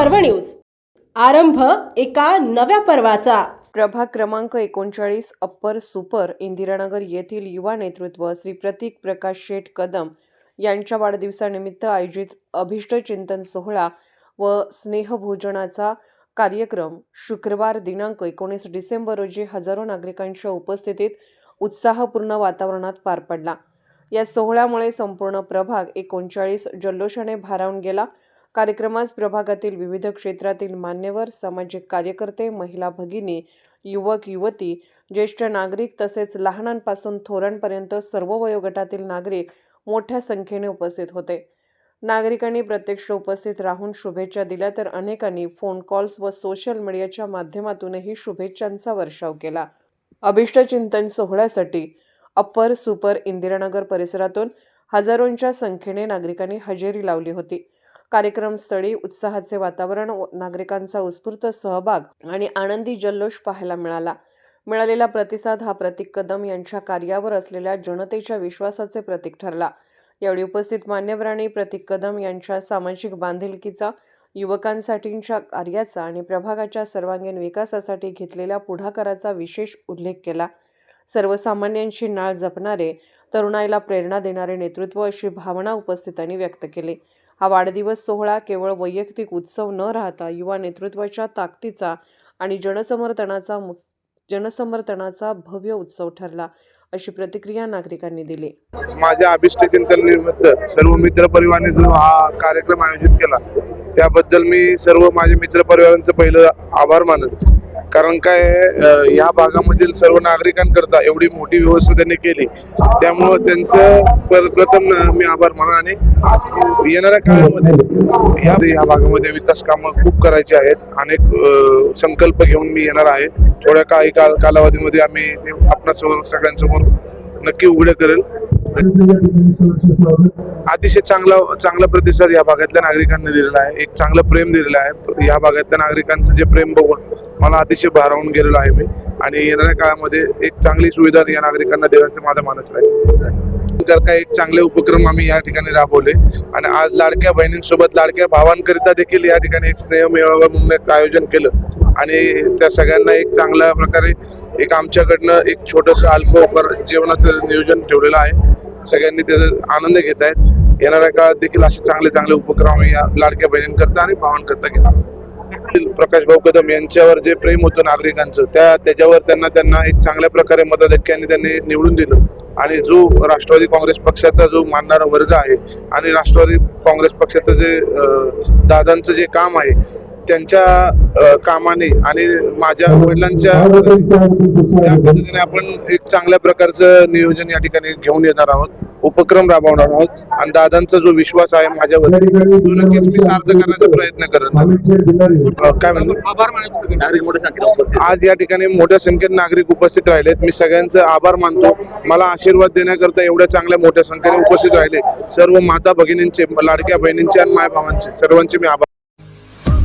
पर्व न्यूज. आरंभ एका नव्या पर्वाचा. प्रभाग क्रमांक एकोणचाळीस अप्पर सुपर इंदिरानगर येथील युवा नेतृत्व श्री प्रतीक प्रकाश शेठ कदम यांच्या वाढदिवसानिमित्त आयोजित अभिष्ट चिंतन सोहळा व स्नेहभोजनाचा कार्यक्रम शुक्रवार दिनांक एकोणीस डिसेंबर रोजी हजारो नागरिकांच्या उपस्थितीत उत्साहपूर्ण वातावरणात पार पडला. या सोहळ्यामुळे संपूर्ण प्रभाग एकोणचाळीस जल्लोषाने भारावून गेला कार्यक्रमास प्रभागातील विविध क्षेत्रातील मान्यवर सामाजिक कार्यकर्ते महिला भगिनी युवक युवती ज्येष्ठ नागरिक तसेच लहानांपासून थोरांपर्यंत सर्व वयोगटातील नागरिक मोठ्या संख्येने उपस्थित होते. नागरिकांनी प्रत्यक्ष उपस्थित राहून शुभेच्छा दिल्या तर अनेकांनी फोन कॉल्स व सोशल मीडियाच्या माध्यमातूनही शुभेच्छांचा वर्षाव केला. अभिष्टचिंतन सोहळ्यासाठी अप्पर सुपर इंदिरानगर परिसरातून हजारोंच्या संख्येने नागरिकांनी हजेरी लावली होती. कार्यक्रमस्थळी उत्साहाचे वातावरण व नागरिकांचा उत्स्फूर्त सहभाग आणि आनंदी जल्लोष पाहायला मिळाला. मिळालेला प्रतिसाद हा प्रतीक कदम यांच्या कार्यावर असलेल्या जनतेच्या विश्वासाचे प्रतीक ठरला. यावेळी उपस्थित मान्यवरांनी प्रतीक कदम यांच्या सामाजिक बांधिलकीचा युवकांसाठींच्या कार्याचा आणि प्रभागाच्या सर्वांगीण विकासासाठी घेतलेल्या पुढाकाराचा विशेष उल्लेख केला. सर्वसामान्यांशी नाळ जपणारे तरुणाईला प्रेरणा देणारे नेतृत्व अशी भावना उपस्थितांनी व्यक्त केली. हा वाढदिवस सोहळा केवळ वैयक्तिक उत्सव न राहता युवा नेतृत्वाच्या ताकदीचा आणि जनसमर्थनाचा मु जनसमर्थनाचा भव्य उत्सव ठरला अशी प्रतिक्रिया नागरिकांनी दिली. माझ्या अभिष्ट चिंतन निमित्त सर्व मित्र परिवाराने जो हा कार्यक्रम आयोजित केला त्याबद्दल मी सर्व माझ्या मित्र परिवारांचं पहिलं आभार मानत. कारण काय आहे, या भागामधील सर्व नागरिकांकरता एवढी मोठी व्यवस्था त्यांनी केली. त्यामुळं त्यांचं प्रथम मी आभार मानन आणि येणाऱ्या काळामध्ये या या भागामध्ये विकास कामं खूप करायची आहेत. अनेक संकल्प घेऊन मी येणार आहे. थोड्या काही काल कालावधीमध्ये आम्ही आपणासमोर सगळ्यांसमोर नक्की उघडे करेल. अतिशय चांगला चांगला प्रतिसाद या भागातल्या नागरिकांनी दिलेला आहे. एक चांगलं प्रेम दिलेलं आहे. या भागातल्या नागरिकांचं जे प्रेम बघून मला अतिशय भारावून गेलेलो आहे मी. आणि येणाऱ्या काळामध्ये एक चांगली सुविधा या नागरिकांना देण्याचं माझं मानच राहील तर काही एक चांगले उपक्रम आम्ही या ठिकाणी राबवले आणि आज लाडक्या बहिणींसोबत लाडक्या भावांकरिता देखील या ठिकाणी एक स्नेह मेळावा म्हणून एक आयोजन केलं. आणि त्या सगळ्यांना एक चांगल्या प्रकारे एक आमच्याकडनं एक छोटंसं अल्प उपर जेवणाचं नियोजन ठेवलेलं आहे. सगळ्यांनी त्याचा आनंद घेत आहेत. येणाऱ्या काळात देखील असे चांगले चांगले उपक्रम आम्ही या लाडक्या बहिणींकरता आणि भावांकरता केला प्रकाश भाऊ कदम यांच्यावर जे प्रेम होतं नागरिकांचं त्या त्याच्यावर त्यांना त्यांना एक चांगल्या प्रकारे मताधिक्याने त्यांनी निवडून दिलं. आणि जो राष्ट्रवादी काँग्रेस पक्षाचा जो मानणारा वर्ग आहे आणि राष्ट्रवादी काँग्रेस पक्षाचं जे दादांचं जे काम आहे त्यांच्या कामाने आणि माझ्या वडिलांच्या त्या पद्धतीने आपण एक चांगल्या प्रकारचं नियोजन या ठिकाणी घेऊन येणार आहोत. उपक्रम राबवणार आहोत. आणि दादांचा जो विश्वास आहे माझ्यावर तो नक्कीच मी सार्थ करण्याचा प्रयत्न करत काय म्हणतो? आज या ठिकाणी मोठ्या संख्येत नागरिक उपस्थित राहिलेत. मी सगळ्यांचं आभार मानतो. मला आशीर्वाद देण्याकरता एवढ्या चांगल्या मोठ्या संख्येने उपस्थित राहिले. सर्व माता भगिनींचे लाडक्या बहिणींचे आणि मायभावांचे सर्वांचे मी आभार